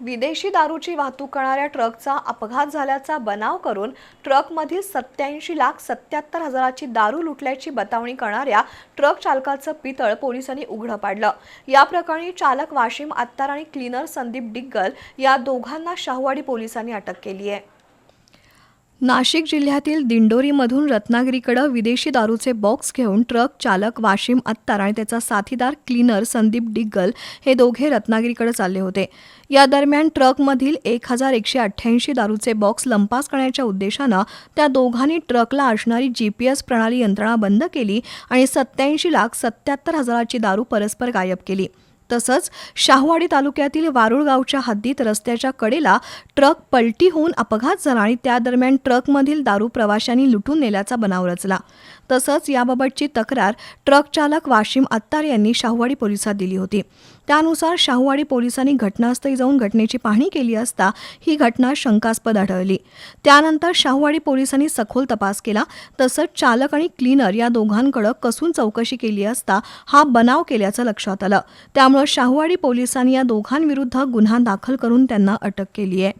विदेशी दारूची वाहतूक करणाऱ्या ट्रकचा अपघात झाल्याचा बनाव करून ट्रकमधील सत्याऐंशी लाख सत्याहत्तर हजाराची दारू लुटल्याची बतावणी करणाऱ्या ट्रक चालकाचं पितळ पोलिसांनी उघडं पाडलं. या प्रकरणी चालक वाशिम आत्तार आणि क्लीनर संदीप डिग्गल या दोघांना शाहूवाडी पोलिसांनी अटक केली आहे. नाशिक जिल्ह्यातील दिंडोरीमधून रत्नागिरीकडे विदेशी दारूचे बॉक्स घेऊन ट्रक चालक वाशिम अत्तार आणि त्याचा साथीदार क्लीनर संदीप डिग्गल हे दोघे रत्नागिरीकडे चालले होते. या दरम्यान ट्रकमधील एक हजार एकशे अठ्ठ्याऐंशी दारूचे बॉक्स लंपास करण्याच्या उद्देशानं त्या दोघांनी ट्रकला असणारी जी पी एस प्रणाली यंत्रणा बंद केली आणि सत्याऐंशी लाख सत्याहत्तर हजाराची दारू परस्पर गायब केली. तसंच शाहूवाडी तालुक्यातील वारुळ गावच्या हद्दीत रस्त्याच्या कडेला ट्रक पलटी होऊन अपघात झाला आणि त्या दरम्यान ट्रकमधील दारू प्रवाशांनी लुटून नेल्याचा बनाव रचला. तसंच याबाबतची तक्रार ट्रक चालक वाशिम अत्तार यांनी शाहूवाडी पोलिसात दिली होती. त्यानुसार शाहूवाडी पोलिसांनी घटनास्थळी जाऊन घटनेची पाहणी केली असता ही घटना शंकास्पद आढळली. त्यानंतर शाहूवाडी पोलिसांनी सखोल तपास केला. तसंच चालक आणि क्लीनर या दोघांकडे कसून चौकशी केली असता हा बनाव केल्याचं लक्षात आलं. त्यामुळे शाहूवाडी पोलिसांनी या दोघांविरुद्ध गुन्हा दाखल करून त्यांना अटक केली आहे.